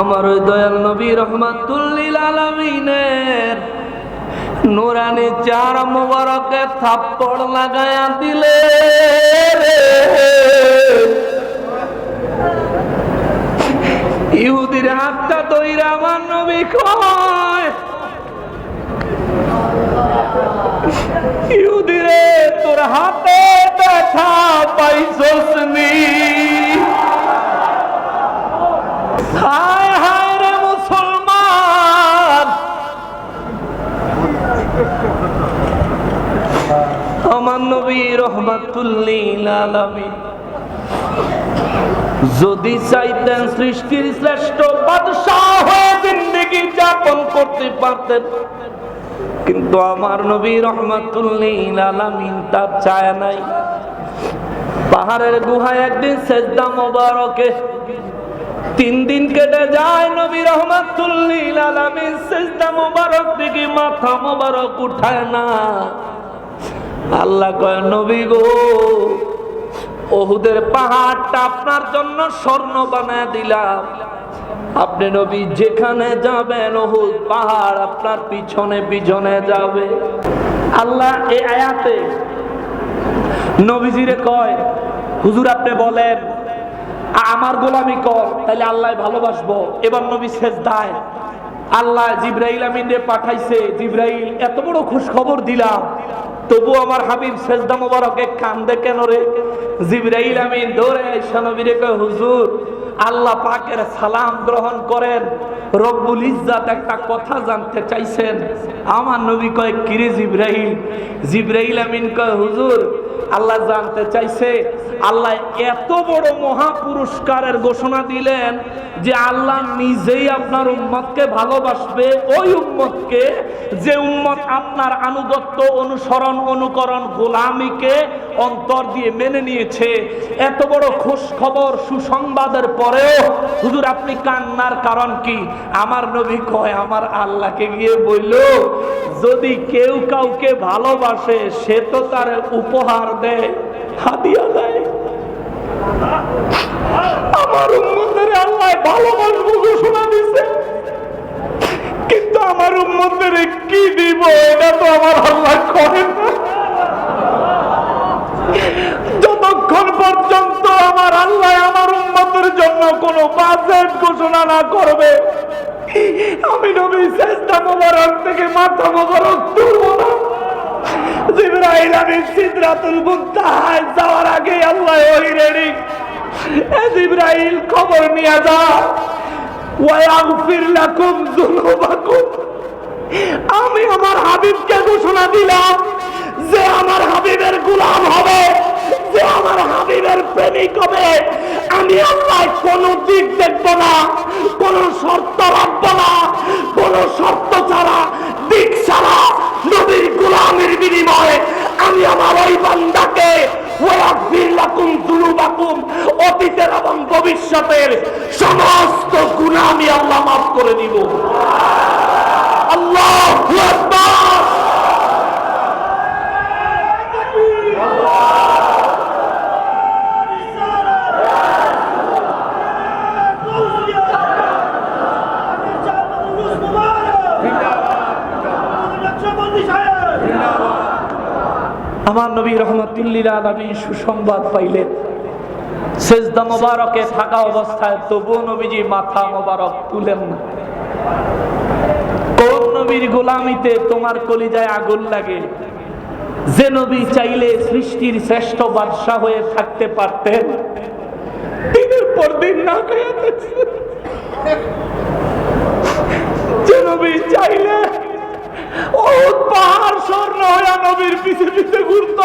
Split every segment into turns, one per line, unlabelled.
আমার ওই দয়াল নবী রহমাতুল্লিল আলমিনের নুরানি চার মোবারকে থাপ্পড় লাগায়া দিলে ইহুদির হাতটা দইরা আমার নবী কয়। ইহুদিরে, তোর হাতে ব্যথা পাইছস নি। যদি চাইতেন সৃষ্টির শ্রেষ্ঠ বাদশাহ হয়ে জিন্দগি যাপন করতে পারতেন, কিন্তু আমার নবী রহমাতুল্লিল আলামিন তা চায় নাই। পাহাড়ের গুহায় একদিন সেজদা মোবারকে তিন দিন কেটে যায় নবী রহমাতুল্লিল আলামিন সেজদা মোবারক থেকে মাথা মোবারক উঠায় না। আল্লাহ কয়, নবী গো, ওহুদের পাহাড়টা আপনার জন্য স্বর্ণ বানায় দিলাম। আপনি নবী, যেখানে যাবেন ওহুদ পাহাড় আপনার পিছনে পিছনে যাবে। আল্লাহ এই আয়াতে নবীজিরে কয়, হুজুর, আপনি বলেন, আমার গোলামি কর তাহলে আল্লাহ ভালোবাসবো। এবার নবী শেষ দায় আল্লাহ জিব্রাইল আমিনে পাঠাইছে, জিব্রাইল, এত বড় খুশ খবর দিলাম। তবু আমার হাবিব সেজদা মোবারকে কান্দে কেন রে? জিবরাইল আমি দৌড়ে আইসা নবীরে কয়, হুজুর, আল্লাহ পাকের সালাম গ্রহণ করেন। রব্বুল ইজ্জাত একটা কথা জানতে চাইছেন। আমার নবী কয়, কিরে জিব্রাহিম জিব্রাহিল আমিন কয়, হুজুর আল্লাহ জানতে চাইছে, আল্লাহ এত বড় মহা পুরস্কারের ঘোষণা দিলেন যে আল্লাহ নিজেই আপনার উম্মতকে ভালোবাসবে। ওই উম্মতকে, যে উম্মত আপনার আনুগত্য অনুসরণ অনুকরণ গোলামিকে অন্তর দিয়ে মেনে নিয়েছে। এত বড় খুশ খবর সুসংবাদের পরেও, হুজুর আপনি কান্নার কারণ কি? আমার নবী কয়, আমার আল্লাহকে গিয়ে বলল, যদি কেউ কাউকে ভালোবাসে, সে তো তার উপহার কিন্তু আমার কি দিব, এটা তো আমার আল্লাহ যতক্ষণ পর্যন্ত আমার আল্লাহ আমার উম্মতের জন্য কোনো বাজেট ঘোষণা না করবে, আমি নবী চেষ্টা মোবারক থেকে মাথা মোবারক তুলব আমি আমার হাবিবকে ঘোষণা দিলাম যে আমার হাবিবের গোলাম হবে, যে আমার হাবিবের প্রেমিক হবে। আমি আল্লাহ কোন দিক দেখব না কোন শর্ত ছাড়া দিক ছাড়া নবীর গোলামের বিনিময়ে আমি আমার ওই বান্দাকে ওয়াগফির লাকুম যুনুবাকুম অতীতের এবং ভবিষ্যতের সমস্ত গুনাহ আমি আল্লাহ মাফ করে দিব। আল্লাহ আমার নবী রহমতুল্লিল আলমী সুসংবাদ পাইলেন। সেজদা মোবারকে থাকা অবস্থায় তবু নবীজি মাথা মোবারক তুলেন না। কোন নবীর গোলামিতে তোমার কলিজায় আগুন লাগে? যে নবী চাইলে সৃষ্টির শ্রেষ্ঠ বাদশাহ হয়ে থাকতে পারতেন। দিনের পর দিন না যে নবী চাইলে পাহাড় স্বর্ণ হয়ে নবীর পিছে পিছে ঘুরত।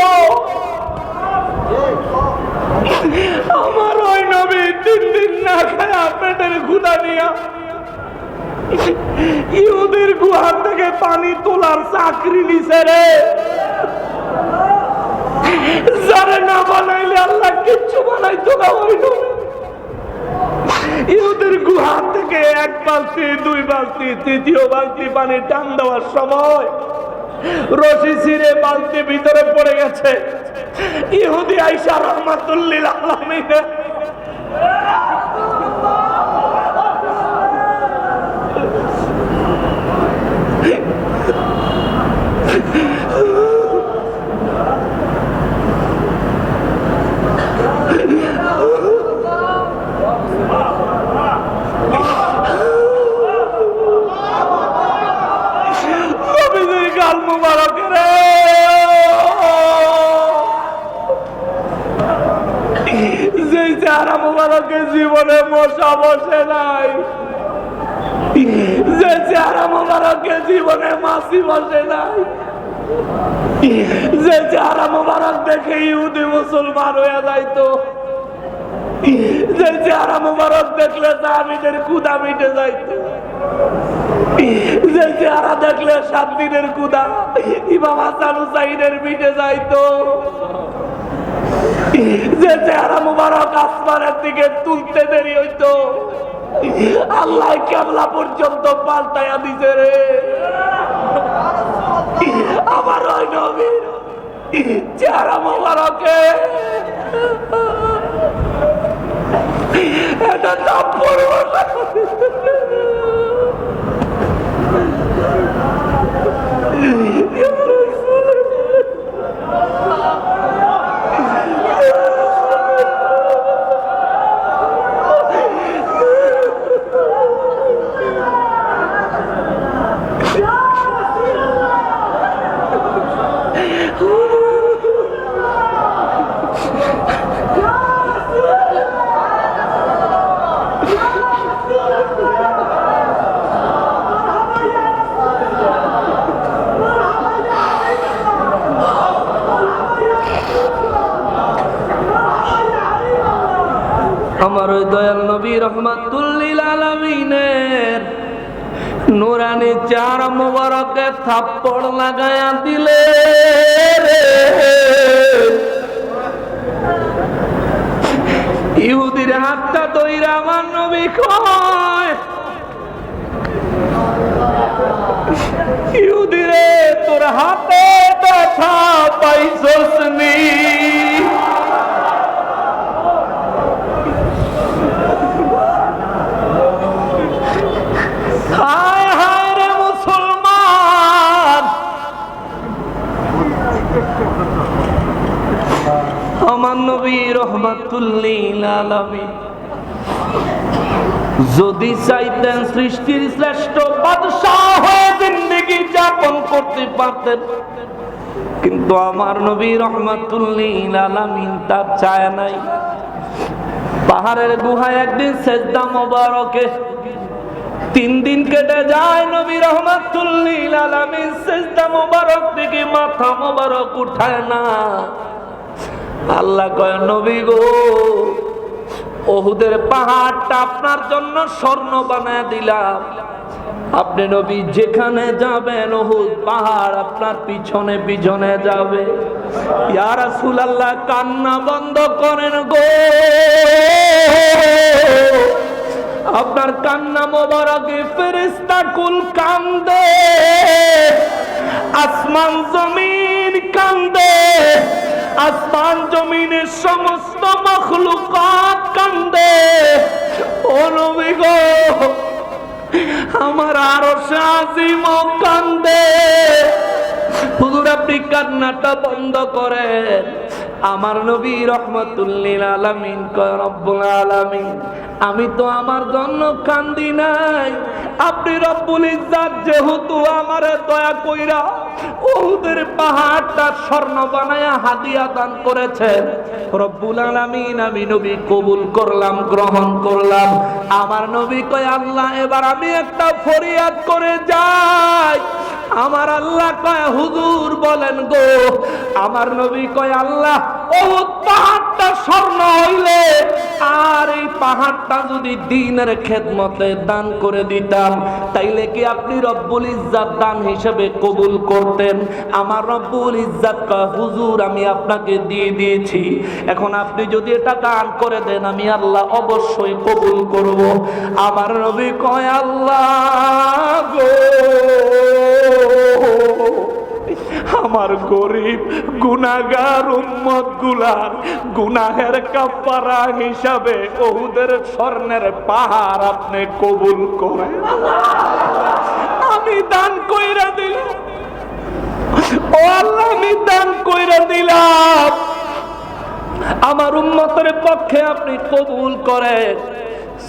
আমার ওই নবী তিন দিন না খায়া পেটের গুদা নিয়া। ইহুদের গুহা থেকে পানি তোলার চাকরি নিছে রে। যারে না বানাইলে আল্লাহ কিচ্ছু বানাইতো না ওই নবী। ইহুদের গুহা থেকে এক বালতি, দুই বালতি, তৃতীয় বালতি পানি টান দেওয়ার সময় রশি ছিঁড়ে বালতি ভিতরে পড়ে গেছে। ইহুদি আইসা রহমাতুল্লিলা আলমিনে চেহারা জীবনে মশা বসে নাই। যে চেহারা মুবারকের জীবনে মাসি বসে নাই। যে চেহারা মুবারক দেখে ইহুদি মুসলমান হয়ে যাইতো। যে চেহারা মুবারক দেখলে জামিনের কুদা মিটে যাইতো। যে চেহারা দেখলে সাত দিনের কুদা ইমাম হাসান হুসাইনের মিটে যাইতো। যে চেহারা মুবারক আসমানের দিকে তুলতে দেরি হইতো। আল্লাহ কেবলা পর্যন্ত পাল্টাইয়া দিছে রে। আমার ওই নবীর চেহারা মুবারকে। এটা নাম পড়ব না। আমার ওই দয়াল নবী রহমাতুল্লিল আলমিনের নুরানি চার মোবারকে থাপ্পড় লাগায়া দিলে ইহুদির হাতটা নবী কয় সৃষ্টির শ্রেষ্ঠ বাদশাহ হয়ে জিন্দগি যাপন করতে পারতেন। কিন্তু আমার নবী রহমাতুল্লিল আলামিন তা চায় নাই। পাহাড়ের গুহায় একদিন সেজদা মোবারকে তিন দিন কেটে যায় নবী রহমাতুল্লিল আলামিন। সেজদা মোবারক থেকে মাথা মোবারক উঠায় না। আল্লাহ কয়, নবী গো ওহুদের পাহাড়টা আপনার জন্য স্বর্ণ বানায় দিলাম। আপনি নবী, যেখানে যাবেন ওহুদ পাহাড় আপনার পিছনে পিছনে যাবে। কান্না বন্ধ করেন গো। আপনার কান্না মোবারকে ফেরেস্তা কুল কান্দে। আসমান জমিন কান্দে। আসমান জমিনের সমস্ত মখলুকাত কান্দে ও নবী গো, আমার আরও সাজিম কান্দে। হুজুর আপনি কান্নাটা বন্ধ করেন। আমার নবী রহমতুল্লিল আলামিন রব্বুল আলামিন, আমি তো আমার জন্য কান্দি নাই। আপনি রব্বুল ইজ্জাত যেহেতু আমারে দয়া কইরা ওহুদের পাহাড়টা স্বর্ণ বানায়া হাদিয়া দান করেছেন, রব্বুল আলামিন আমি নবী কবুল করলাম, গ্রহণ করলাম। আমার নবী কয়, আল্লাহ, এবার আমি একটা ফরিয়াদ করে যাই। আমার আল্লাহ কয়, হুজুর বলেন গো, আমার নবী কয়, আল্লাহ ও পাহাড়টা স্বর্ণ হইলে আর এই পাহাড়টা যদি দিনের খেদমতে দান করে দিতাম, তাইলে কি আপনি রব্বুল ইজ্জাত দান হিসেবে কবুল করতেন? আমার রব্বুল ইজ্জাত কয়, হুজুর, আমি আপনাকে দিয়ে দিয়েছি। এখন আপনি যদি এটা দান করে দেন, আমি আল্লাহ অবশ্যই কবুল করব। আমার নবী কয়, আল্লাহ গো আমার গরিব গুনাগার উম্মতগুলার গুনাহের কাপড়া হিসাবে ওহুদের স্বর্ণের পাহাড় আপনি কবুল করেন। আমি দান কইরা দিলাম। ও আল্লাহ, আমি দান কইরা দিলাম। আমার উম্মতের পক্ষে আপনি কবুল করেন।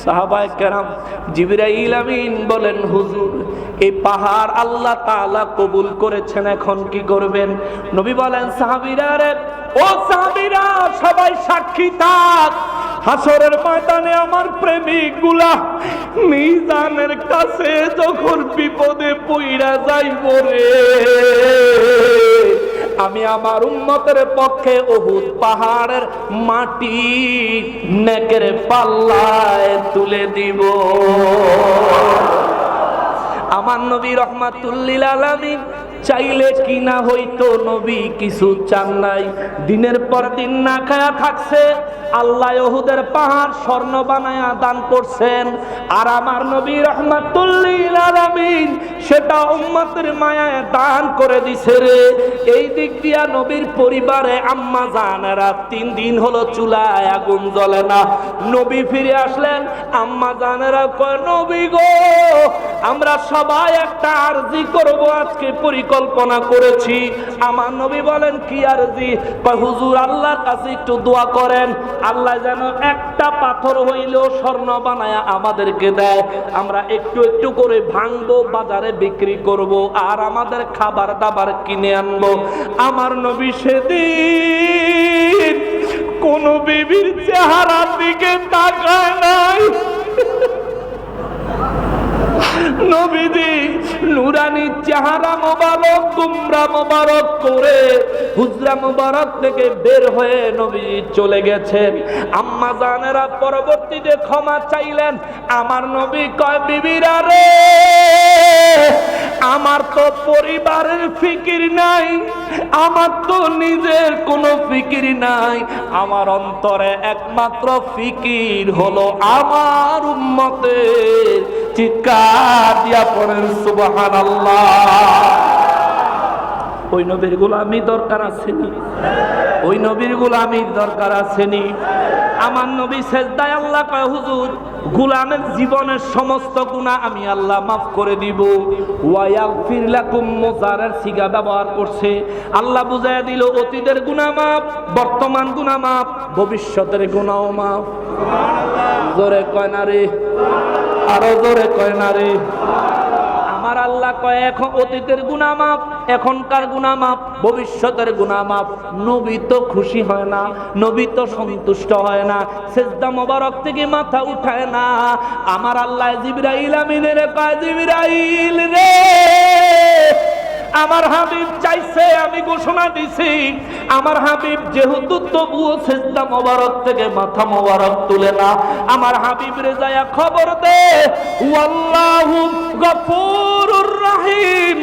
সাহাবায়ে কেরাম জিবরাইল আমিন বলেন, হুজুর এই পাহাড় আল্লাহ তাআলা কবুল করেছেন, এখন কি করবেন? নবী বলেন, সাহাবীরা রে, ও সাহাবীরা, সবাই সাক্ষী থাক। হাসরের ময়দানে আমার প্রেমিকগুলা মিজানের কাছে যখন বিপদে পইরা যাইব রে, আমি আমার উন্মতের পক্ষে অহুদ পাহাড়ের মাটি নেকের পাল্লায় তুলে দিব। আমার নবী রহমাতুল্লিল আলামিন চাইলে কি না হইতো নবী, কিছু চান নাই। দিনের পর দিন না খায়া থাকছে। আল্লাহ ওহুদের পাহাড় স্বর্ণ বানায়া দান করছেন। আর আমার নবী রহমাতুল্লিল আলামিন সেটা উম্মতের মায়ায় দান করে দিছে রে। এই দিক দিয়া নবীর পরিবারে আম্মা জানেরা তিন দিন হলো চুলায় আগুন জ্বলে না। নবী ফিরে আসলেন, আম্মা জানেরা কয়, নবী গো, আমরা সবাই একটা আরজি করব আজকে পরিকল্পনা করেছি। আমার নবী বলেন, কি আরজি কয়, হুজুর, আল্লাহর কাছে একটু দোয়া করেন। আল্লাহ যেন একটা পাথর হইলেও স্বর্ণ বানায়া আমাদেরকে দেয়। আমরা একটু একটু করে ভাঙবো, বাজারে বিক্রি করব, আর আমাদের খাবার দাবার কিনে আনব। আমার নবী সেদিন কোন বিবির চেহারার দিকে তাকায় নাই। নবীজি, নুরানি চেহারা মোবারক গুমরা মোবারক করে হুজরা মোবারক থেকে বের হয়ে নবী চলে গেছেন। আম্মা জানেরা পরবর্তীতে ক্ষমা চাইলেন, আমার নবী কয়, বিবিরা রে, আমার তো পরিবারের ফিকির নাই, আমার তো নিজের কোনো ফিকির নাই, আমার অন্তরে একমাত্র ফিকির হলো আমার উম্মতের চিৎকার। দিয়া পড়েন সুবহান ওই নবীর গোলামি দরকার আসেনি ওই নবীর গোলামি দরকার আসেনি আমার নবী সেজদায় আল্লাহ কয়, হুজুর, গোলামের জীবনের সমস্ত গুণা আমি আল্লাহ মাফ করে দিব। মোজারের সিগা ব্যবহার করছে। আল্লাহ বুঝায় দিল, অতীতের গুণা মাফ, বর্তমান গুণা মাফ, ভবিষ্যতের গুণাও মাফ। জোরে কয় না রে? আরও জোরে কয় রে? আল্লাহ কয়, এখন অতীতের গুণা মাপ এখনকার গুণা মাপ ভবিষ্যতের গুণা মাপ নবী তো খুশি হয় না, নবী তো সন্তুষ্ট হয় না, সেজদা মোবারক থেকে মাথা উঠায় না। আমার আল্লাহ জিবরাইল আমিনের কয় জিবরাইল রে! আমার হাবিব চাইছে, আমি ঘোষণা দিছি। আমার হাবিব যেহেতু তবুও সেজদা মোবারক থেকে মাথা মোবারক তুলে না। আমার হাবিব রে যায়া খবর দে। ওয়াল্লাহু গফুরুর রহিম।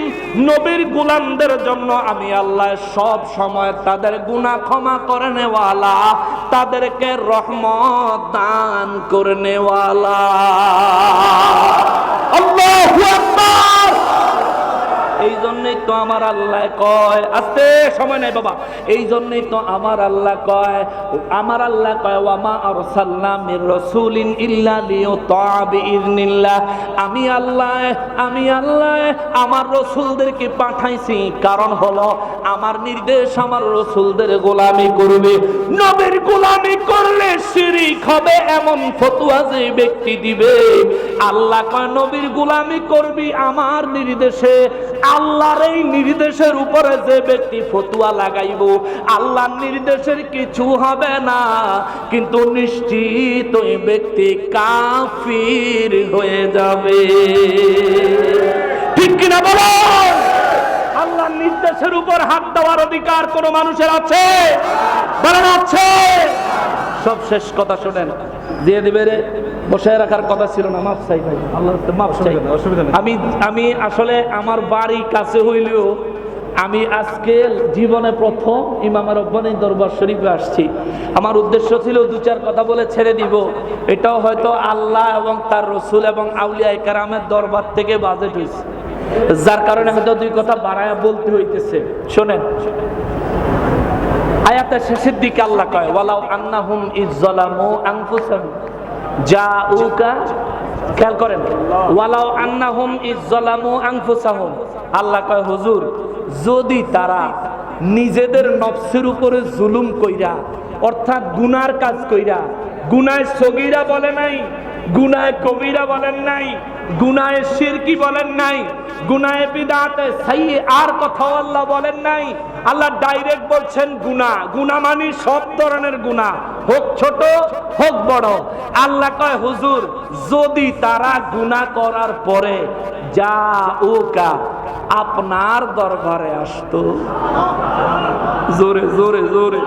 নবীর গোলামদের জন্য আমি আল্লাহ সব সময় তাদের গুনাহ ক্ষমা করে নেওয়ালা, তাদেরকে রহমত দান করে নেওয়ালা। আল্লাহু আকবার! এই জন্যই তো আমার আল্লাহ কয়, আস্তে, সময় নাই বাবা। এই জন্যই তো আমার আল্লাহ কয়, আমার আল্লাহ কয়, ওয়ামা আরসালনা মির রাসূলিন ইল্লা লিয়ুতা বিইذنিল্লাহ আমি আল্লাহ আমি আল্লাহ, আমার রাসূলদেরকে পাঠাইছি। কারণ হলো, আমার নির্দেশ আমার রাসূলদের গোলামি করবে। নবীর গোলামি করলে শিরিক হবে, এমন ফতোয়া যে ব্যক্তি দিবে। আল্লাহ কয়, নবীর গোলামি করবি আমার নির্দেশে। আল্লাহর এই নির্দেশের উপরে যে ব্যক্তি ফতুয়া লাগাইব, আল্লাহর নির্দেশের কিছু হবে না। কিন্তু নিশ্চিত ওই ব্যক্তি কাফির হয়ে যাবে। ঠিক কিনা বলো? আল্লাহর নির্দেশের উপর হাত দেওয়ার অধিকার কোন মানুষের আছে? বলেন, আছে। সব শেষ কথা শোনেন। দিয়ে দিবে রে। বসে রাখার কথা ছিল না মাফ চাই ভাই আল্লাহ চাই। আমি আমি আসলে আমার বাড়ি কাছে হইলেও আমি আজকে জীবনে প্রথম ইমামের রব্বানি দরবার শরীফে আসছি। আমার উদ্দেশ্য ছিল দু চার কথা বলে ছেড়ে দিব। এটাও হয়তো আল্লাহ এবং তার রসুল এবং আউলিয়া কারামের দরবার থেকে বাজেট হয়েছে যার কারণে হয়তো দুই কথা বাড়ায় বলতে হইতেছে। শোনেন আয়াতের শেষের দিকে আল্লাহ কয় ওয়ালাউ আন্নাহুম ইজ্জালামু আনফুসাহুম। জাউকা, খেয়াল করেন ওয়ালাও আন্নাহুম ইজ্জালামু আনফুসাহুম। আল্লাহ কয়, হুজুর, যদি তারা নিজেদের নফসের উপরে জুলুম কইরা, অর্থাৎ গুনার কাজ কইরা, গুনায় সগিরা বলে নাই গুনায় কবিরা বলেন নাই, গুনায় শিরকি বলেন নাই, গুনায় বিদাতে, সাই আর কথাও আল্লাহ বলেন নাই। আল্লাহ ডাইরেক্ট বলছেন গুনা গুনা মানে সব ধরনের গুনা, হোক ছোট, হোক বড়। আল্লাহ কয়, হুজুর, যদি তারা গুনা করার পরে যা ও ওকা আপনার দরবারে আসতো। জোরে জোরে জোরে,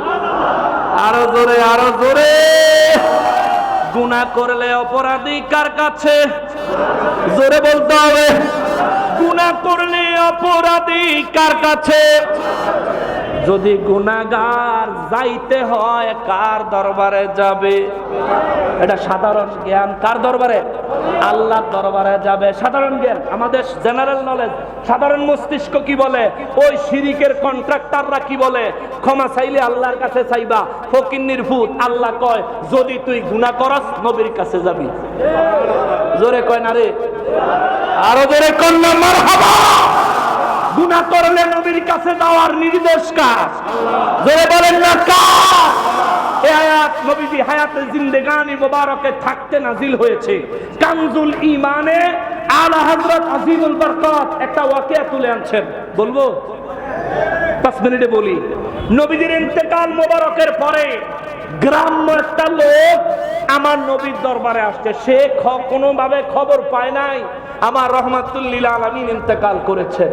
আরও জোরে আরও জোরে। গুনাহ করলে অপরাধী কার কাছে? জোরে বলতে হবে। গুনা করলে অপরাধী কার কাছে? যদি গুনাগার যাইতে হয়, কার দরবারে যাবে? এটা সাধারণ জ্ঞান। কার দরবারে? আল্লাহ দরবারে যাবে। সাধারণ জ্ঞান, আমাদের জেনারেল নলেজ সাধারণ মস্তিষ্ক কি বলে? ওই শিরিকের কন্ট্রাক্টররা কি বলে? ক্ষমা চাইলে আল্লাহর কাছে চাইবা। ফকিন্নির ভূত আল্লাহ কয়, যদি তুই গুণা করস, নবীর কাছে যাবি। জোরে কয় না রে? আরও জোরে কন্যা মারহাবা! গুনাহ করলে নবীর কাছে যাওয়ার নির্দেশ কার? জোরে বলেন না কার? ইন্তেকাল মোবারকের পরে গ্রাম্য একটা লোক আমার নবীর দরবারে আসছে। সে খ- কোনোভাবে খবর পায় নাই। আমার রহমাতুল্লিল আলমিন ইন্তেকাল করেছেন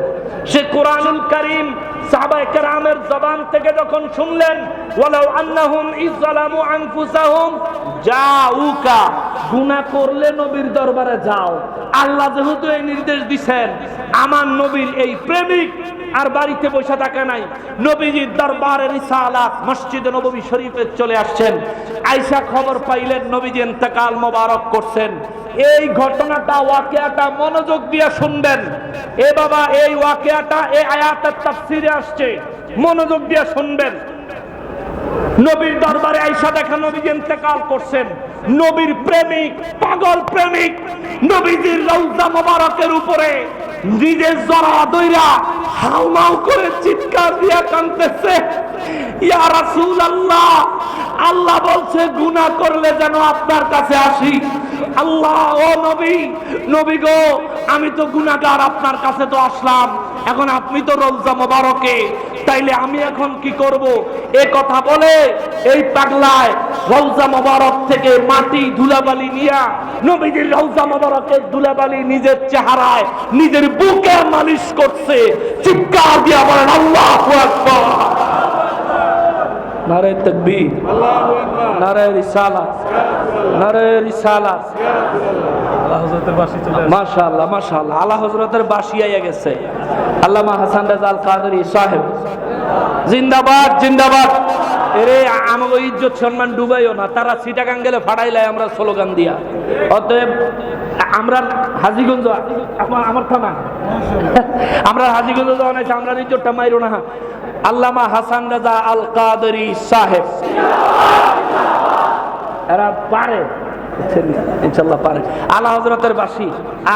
সে কোরআনুল করিম সাহাবায়ে জবান থেকে যখন শুনলেন ইজ্জালামু করলে নবীর দরবারে যাও। আল্লাহ যেহেতু এই নির্দেশ আমার নবীর এই প্রেমিক আর বাড়িতে বসে থাকে নাই। নবীজির দরবারে মসজিদে নববী শরীফে চলে আসছেন। আয়সা খবর পাইলেন, নবীজি ইন্তেকাল মোবারক করছেন। এই ঘটনাটা, ওয়াকিয়াটা মনোযোগ দিয়ে শুনবেন। এ বাবা, এই ওয়াকিয়াটা এই আয়াতের তাফসিরে আসছে। মনোযোগ দিয়ে শুনবেন। নবীর দরবারে আইসা দেখা নবীজি ইন্তেকাল করছেন। নবীর প্রেমিক, পাগল প্রেমিক, নবীজির রৌজা মোবারকের উপরে নিজের জরা দইরা হাউমাউ করে চিৎকার দিয়া কাঁদতেছে। ইয়া রাসূলুল্লাহ, আল্লাহ বলছে, গুনাহ করলে যেন আপনার কাছে আসি। আল্লাহ, ও নবী নবী গো, আমি তো গুনাহগার, আপনার কাছে তো আসলাম। এখন আপনি তো রৌজা মোবারকে। তাইলে আমি এখন কি করব? এ কথা বলে এই পাগলায় রৌজা মোবারক থেকে মাটি ধুলাবালি নিয়া নবীজির রৌজা মোবারকের ধুলাবালি নিজের চেহারায়, নিজের বুকে মালিশ করছে। চিৎকার দিয়া বলেন, আল্লাহু আকবার। নারে তাকবীর নারে রিসালাত নারে রিসালাত। মাশাআল্লাহ মাশাআল্লাহ। আল্লাহ হযরতের বাসি আইয়া গেছে। আল্লামা হাসান রাজাল কাদরি সাহেব। জিন্দাবাদ জিন্দাবাদ। এরে আমাকে ইজ্জত সম্মান ডুবাইও না। তারা সিটাগাং গেলে ফাড়াইলে আমরা স্লোগান দিয়া। অতএব আমরা হাজিগঞ্জ আমার- আমার থানা। আমরা হাজিগঞ্জ যখন আছে আমরা ইজ্জতটা মাইরো না। আল্লামা হাসান রাজা আল কাদরি সাহেব। এরা পারে। ইনশাল্লাহ পারে। আল্লাহ হজরতের বাসী।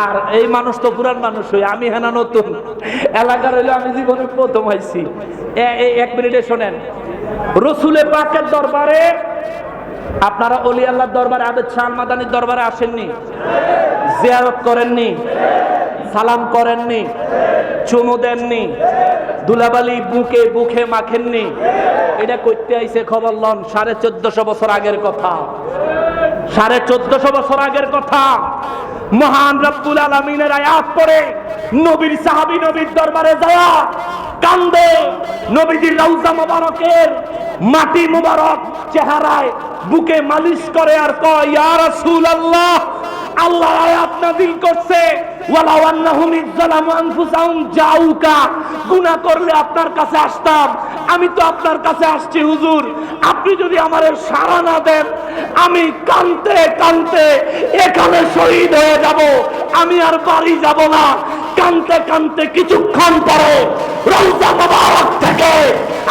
আর এই মানুষ তো পুরান মানুষ হই, আমি হেনা নতুন। এলাকার হইলে আমি জীবনে প্রথম হয়েছি এক মিনিটে শোনেন। রসুলে পাকের দরবারে আপনারা অলি আল্লাহর দরবারে, আবেদ শাহ মাদানির দরবারে আসেননি? জিয়ারত করেননি? সালাম করেননি? চুমু দেননি? দুলাবালি বুকে বুকে মাখেননি। এটা করতে আইছে খবর লন, সাড়ে চোদ্দশো বছর আগের কথা। সাড়ে চোদ্দশো বছর আগের কথা। মহান রব্বুল আলমিনের আয়াত পরে নবীর সাহাবি নবীর দরবারে যাওয়া কান্দে, নবীজির রৌজা মোবারকের মাটি মোবারক চেহারায় বুকে মালিশ করে আর কয়, ইয়া রাসূলুল্লাহ! আল্লাহ আয়াত নাযিল করছে, ওয়ালাউ আন্নাহুম ইজ্জালামু আনফুসাহুম জাউকা গুনাহ করলে আপনার কাছে আসতাম, আমি তো আপনার কাছে আসছি, হুজুর। আপনি যদি আমারে সাড়া না দেন, আমি কানতে কানতে এখানে শহীদ হয়ে যাব, আমি আর বাড়ি যাব না। কানতে কানতে কিছুক্ষণ পরে রওজা মোবারক থেকে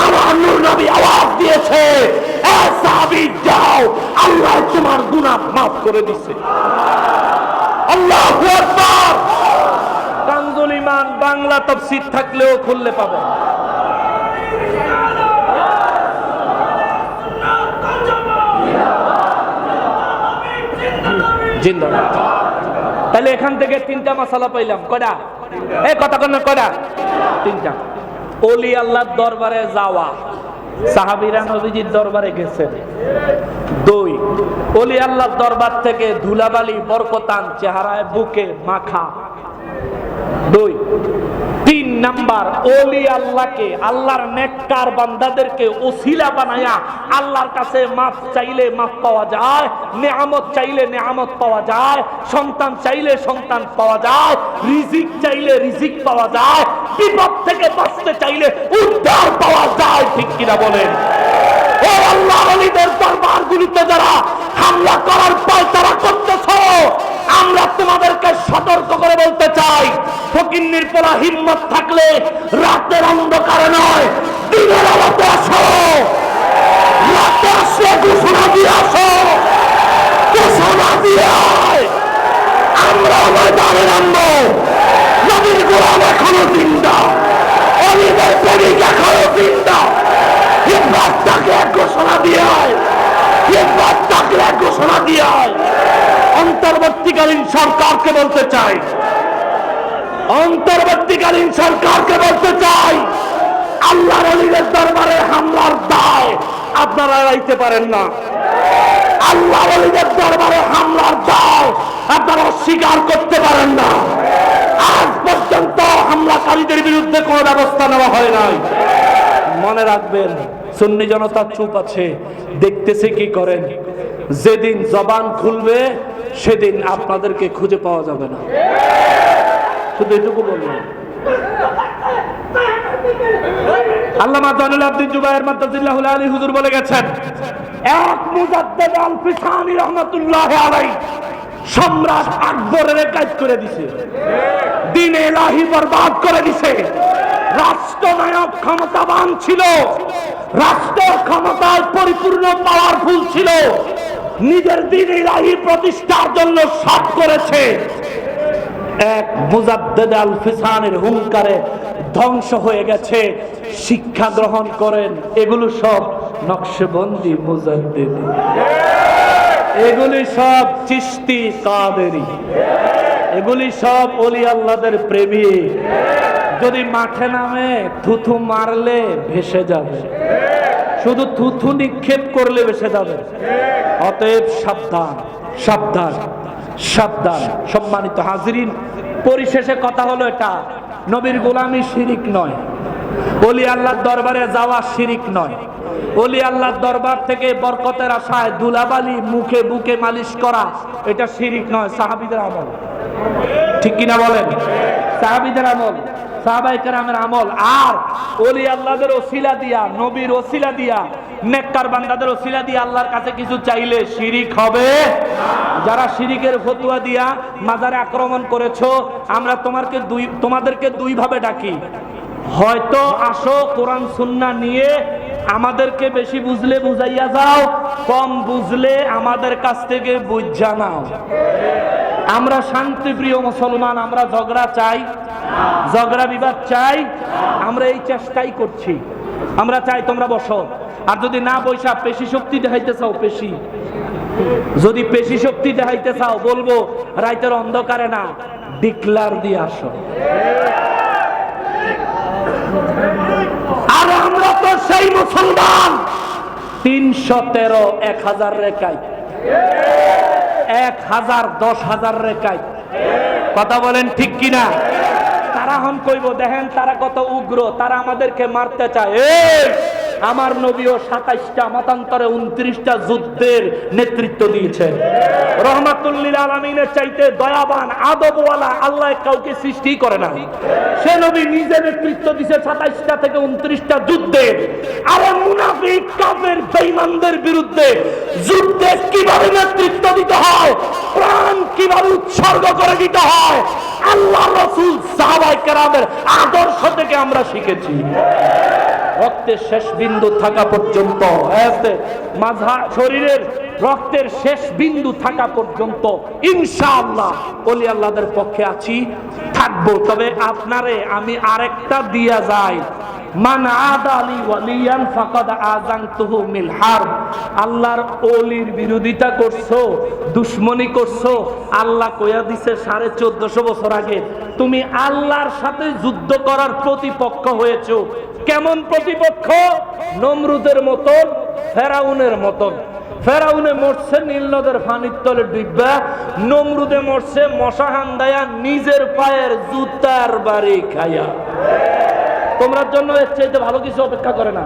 আমার নূর নবী আওয়াজ দিয়েছে যাও, আল্লাহ তোমার গুনাহ মাফ করে দিছে। আল্লাহ কানজুল ইমান বাংলা তফসির থাকলেও খুললে পাবেন তাহলে এখান থেকে তিনটা মশালা পাইলাম, কয়টা? এই কথা কন কয়টা? তিনটা। ওলি আল্লাহর দরবারে যাওয়া। সাহাবিরা নবীজির দরবারে গেছেন। দুই, অলি আল্লাহর দরবার থেকে ধুলাবালি, বরকতান, চেহারায় বুকে মাখা। দুই তিন নাম্বার, ওলি আল্লাহকে, আল্লাহর নেককার বান্দাদেরকে ওসিলা বানায়া আল্লাহর কাছে মাফ চাইলে মাফ পাওয়া যায়, নেয়ামত চাইলে নেয়ামত পাওয়া যায়, সন্তান চাইলে সন্তান পাওয়া যায়, রিজিক চাইলে রিজিক পাওয়া যায়, বিপদ থেকে বাঁচতে চাইলে উদ্ধার পাওয়া যায়, ঠিক কিনা বলেন? ও আল্লাহ আলীদের দরবারগুলিতে যারা হামলা করার পর তারা করতেছ। আমরা তোমাদেরকে সতর্ক করে বলতে চাই, ফকিন্নির পোলা হিম্মত থাকলে রাতের অন্ধকারে নয়, দিনের আলোতে আসো। রাতে আসলে ঘোষণা দিয়ে আসো। ঘোষণা দিয়ে। আমরা ময়দানে নামবো। নবীর গোলাম এখনও চিন্তা অলিদের প্রেমিক এখনও চিন্তা হিম্মত থাকলে ঘোষণা দিয়ে হিম্মত থাকলে ঘোষণা দিয়ে অন্তর্বর্তীকালীন সরকারকে বলতে চাই। অন্তর্বর্তীকালীন সরকারকে বলতে চাই। আল্লাহ আলীদের দরবারে হামলার দায় আপনারা এড়াইতে পারেন না। আল্লাহ আলীদের দরবারে হামলার দায় আপনারা স্বীকার করতে পারেন না। আজ পর্যন্ত হামলাকারীদের বিরুদ্ধে কোনো ব্যবস্থা নেওয়া হয় নাই। মনে রাখবেন, সুন্নি জনতা চুপ আছে, দেখতেছে কি করেন। যেদিন জবান খুলবে, সেদিন আপনাদেরকে খুঁজে পাওয়া যাবে না। শুধু এটুকু মাদ্দাজিল্লাহ আলী বলে সম্রাট আকবরের কাজ করে দিছে। বরবাদ করে রাষ্ট্রনায়ক ক্ষমতাবান ছিল। রাষ্ট্র ক্ষমতায় পরিপূর্ণ পাওয়ারফুল ছিল। নিজের দিন এলাহি প্রতিষ্ঠার জন্য সব করেছে। এক মুজাদ্দেদ হুঙ্কারে ধ্বংস হয়ে গেছে। শিক্ষা গ্রহণ করেন, এগুলো সব নকশবন্দি মুজাদ্দেদ। এগুলি সব চিস্তি কাদেরি। এগুলি সব অলি আল্লাদের প্রেমিক যদি মাঠে নামে, থুথু মারলে ভেসে যাবে। শুধু থুথু নিক্ষেপ করলে ভেসে যাবে। অতএব সাবধান সাবধান সাবধান। সম্মানিত হাজিরিন, পরিশেষে কথা হলো এটা, নবীর গোলামি শিরিক নয়। অলি আল্লাহর দরবারে যাওয়া শিরিক নয়। অলি আল্লাহর দরবার থেকে বরকতের আশায় দুলাবালি মুখে বুকে মালিশ করা, এটা শিরিক নয়, সাহাবিদের আমল। ঠিক কিনা বলেন? সাহাবিদের আমল। সাহাবাই কেরামের আমল। আর ওলি আল্লাহদের ওসিলা দিয়া, নবীর ওসিলা দিয়া, নেককার বান্দাদের ওসিলা দিয়া আল্লাহর কাছে কিছু চাইলে শিরিক হবে। যারা শিরিকের ফতুয়া দিয়া মাজারে আক্রমণ করেছ, আমরা তোমাকে দুই, তোমাদেরকে দুই ভাবে ডাকি। হয়তো আসো কোরআন, সুন্না নিয়ে, আমাদেরকে বেশি বুঝলে বুঝাইয়া যাও, কম বুঝলে আমাদের কাছ থেকে বুঝা নাও। আমরা শান্তিপ্রিয় মুসলমান, আমরা ঝগড়া চাই। ঝগড়া বিবাদ চাই, আমরা এই চেষ্টাই করছি। আমরা চাই তোমরা বসো। আর যদি না বৈশা পেশি শক্তি দেখাইতে চাও, পেশি। যদি পেশি শক্তি দেখাইতে চাও, বলব, রাইতের অন্ধকারে না, ডিক্লার দিয়ে আসো। আর আমরা তো সেই মুসলমান। তিনশো তেরো, এক হাজার রেখায় এক হাজার, দশ হাজার রেখায় কথা বলেন ঠিক কিনা? তারা হন কইব দেখেন তারা কত উগ্র তারা আমাদেরকে মারতে চায়। আমার নবীও সাতাইশটা মতান্তরে উনত্রিশটা যুদ্ধের নেতৃত্ব দিয়েছেন। রহমাতুল্লিল আলমিনের চাইতে দয়াবান, আদবওয়ালা আল্লাহ কাউকে সৃষ্টি করে না সে নবী নিজে নেতৃত্ব দিছে সাতাইশটা থেকে উনত্রিশটা যুদ্ধে। আর মুনাফিক, কাফের, বেঈমানদের বিরুদ্ধে যুদ্ধে কীভাবে নেতৃত্ব দিতে হয়? প্রাণ কীভাবে উৎসর্গ করে দিতে হয়? আল্লাহ রসুল সাহাবাই কেরামের আদর্শ থেকে আমরা শিখেছি। রক্তের শেষ বিন্দু থাকা পর্যন্ত মাঝা শরীরের রক্তের শেষ বিন্দু থাকা পর্যন্ত, ইনশাআল্লাহ অলি আল্লাহদের পক্ষে আছি, থাকব। তবে আপনারে আমি আরেকটা দিয়া যাই। মান আদালি ওয়ালিয়ান ফাকাদ আযানতুহু মিল হারব। আল্লাহর ওলির বিরোধিতা করছ, দুশ্মনী করছ, আল্লাহ কইয়া দিছে সাড়ে চোদ্দশো বছর আগে, তুমি আল্লাহর সাথে যুদ্ধ করার প্রতিপক্ষ হয়েছো। কেমন প্রতিপক্ষ? নমরুদের মতন, ফেরাউনের মতন। ফেরাউনে মরছে নীল নদের ফানির তলে ডিব্বা নমরুদে মরছে মশা হান্দায়া, নিজের পায়ের জুতার বাড়ি খাইয়া তোমরার জন্য এর চাইতে ভালো কিছু অপেক্ষা করে না।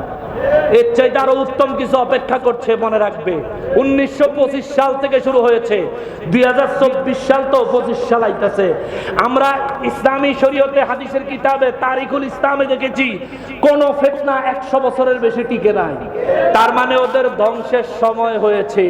এর চাইতে আরও উত্তম কিছু অপেক্ষা করছে, মনে রাখবে। উনিশশো সাল থেকে শুরু হয়েছে। দুই সাল তো পঁচিশ সাল আইতেছে। আমরা ইসলামী শরীয়তে হাদিসের কিতাবে তারিখুল ইসলামে দেখেছি, কোন ফেতনা একশো বছরের বেশি টিকে নাই। তার মানে ওদের ধ্বংসের সময় হয়েছে।